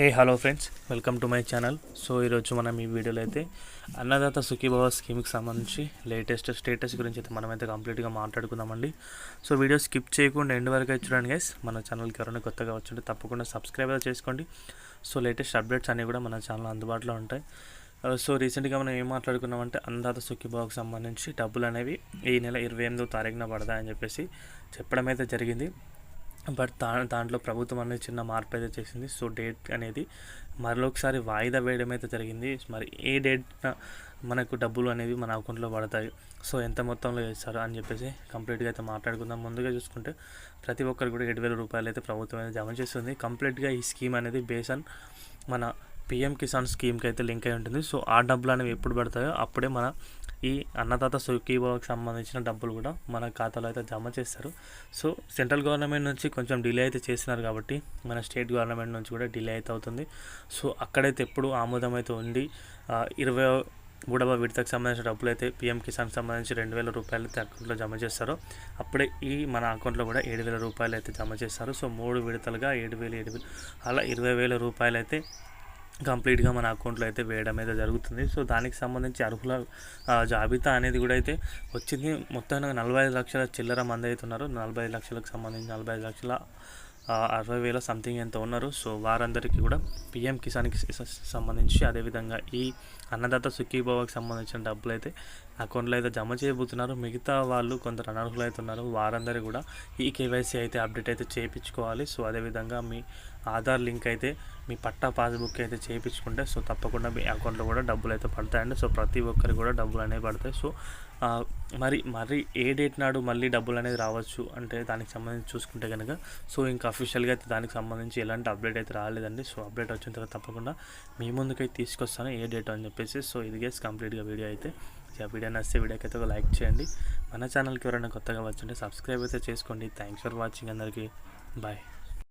Hey hello friends welcome to my channel so ఈరోజు మనం ఈ వీడియోలో అయితే అన్నదాత సుఖీభవ స్కీమ్కి సంబంధించి లేటెస్ట్ స్టేటస్ గురించి అయితే మనమైతే కంప్లీట్గా మాట్లాడుకుందామండి. సో వీడియో స్కిప్ చేయకుండా ఎండ్ వరకు అయితే చూడండి గైస్ మన ఛానల్కి ఎవరైనా కొత్తగా వచ్చుంటే తప్పకుండా సబ్స్క్రైబ్ చేసుకోండి. సో లేటెస్ట్ అప్డేట్స్ అన్నీ కూడా మన ఛానల్ అందుబాటులో ఉంటాయి. Uh, సో రీసెంట్గా మనం ఏం మాట్లాడుకున్నామంటే అన్నదాత సుఖీభావకు సంబంధించి డబ్బులు అనేవి ఈ నెల ఇరవై ఎనిమిదో తారీఖున పడతాయని చెప్పేసి చెప్పడం అయితే జరిగింది. బట్ దా దాంట్లో ప్రభుత్వం అనేది చిన్న మార్పు అయితే చేసింది. సో డేట్ అనేది మరొకసారి వాయిదా వేయడం అయితే జరిగింది. మరి ఏ డేట్న మనకు డబ్బులు అనేవి మన అకౌంట్లో పడతాయి. సో ఎంత మొత్తంలో వేస్తారు అని చెప్పేసి కంప్లీట్గా అయితే మాట్లాడుకుందాం. ముందుగా చూసుకుంటే ప్రతి ఒక్కరు కూడా ఏడు వేల రూపాయలు అయితే ప్రభుత్వం అయితే జమ చేస్తుంది. కంప్లీట్గా ఈ స్కీమ్ అనేది బేస్ ఆన్ మన పిఎం కిసాన్ స్కీమ్కి అయితే లింక్ అయి ఉంటుంది. సో ఆ డబ్బులు అనేవి ఎప్పుడు పడతాయో అప్పుడే మన ఈ అన్నదాత సుఖీభావకు సంబంధించిన డబ్బులు కూడా మన ఖాతాలో అయితే జమ చేస్తారు. సో సెంట్రల్ గవర్నమెంట్ నుంచి కొంచెం డిలే అయితే చేసినారు కాబట్టి మన స్టేట్ గవర్నమెంట్ నుంచి కూడా డిలే అయితే అవుతుంది. సో అక్కడైతే ఎప్పుడు ఆమోదం అయితే ఉంది. ఇరవై మూడవ విడతకు సంబంధించిన డబ్బులు అయితే పిఎం కిసాన్కి సంబంధించి రెండు వేల రూపాయలు అయితే అకౌంట్లో జమ చేస్తారో. అప్పుడే ఈ మన అకౌంట్లో కూడా ఏడు వేల రూపాయలు అయితే జమ చేస్తారు. సో మూడు విడతలుగా ఏడు వేలు ఏడు వేలు అలా ఇరవై వేల రూపాయలు అయితే కంప్లీట్గా మన అకౌంట్లో అయితే వేయడం అయితే జరుగుతుంది. సో దానికి సంబంధించి అర్హుల జాబితా అనేది కూడా అయితే వచ్చింది. మొత్తానికి నలభై ఐదు లక్షల చిల్లర మంది అయితే ఉన్నారు. నలభై ఐదు లక్షలకు సంబంధించి నలభై ఐదు లక్షల అరవై వేల సంథింగ్ ఎంత ఉన్నారు. సో వారందరికీ కూడా పిఎం కిసాన్కి సంబంధించి అదేవిధంగా ఈ అన్నదాత సుఖీభావకి సంబంధించిన డబ్బులు అయితే అకౌంట్లో అయితే జమ చేయబోతున్నారు. మిగతా వాళ్ళు కొందరు అనర్హులు అయితే ఉన్నారు. వారందరూ కూడా ఈ కేవైసీ అయితే అప్డేట్ అయితే చేయించుకోవాలి. సో అదేవిధంగా మీ ఆధార్ లింక్ అయితే మీ పట్టా పాస్బుక్ అయితే చేయించుకుంటే సో తప్పకుండా మీ అకౌంట్లో కూడా డబ్బులు అయితే పడతాయండి. సో ప్రతి ఒక్కరికి కూడా డబ్బులు అనేవి పడతాయి. సో మరి మరి ఏ డేట్ నాడు మళ్ళీ డబ్బులు అనేది రావచ్చు అంటే దానికి సంబంధించి చూసుకుంటే కనుక సో ఇంకా అఫీషియల్గా అయితే దానికి సంబంధించి ఎలాంటి అప్డేట్ అయితే రాలేదండి. సో అప్డేట్ వచ్చిన తర్వాత తప్పకుండా మీ ముందుకైతే తీసుకొస్తాను ఏ డేట్ అని చెప్పేసి. సో ఇది గేస్ కంప్లీట్గా వీడియో అయితే ఆ వీడియో నచ్చితే వీడియోకి అయితే ఒక లైక్ చేయండి. మన ఛానల్కి ఎవరైనా కొత్తగా వచ్చుంటే సబ్స్క్రైబ్ అయితే చేసుకోండి. థ్యాంక్స్ ఫర్ వాచింగ్ అందరికీ. బాయ్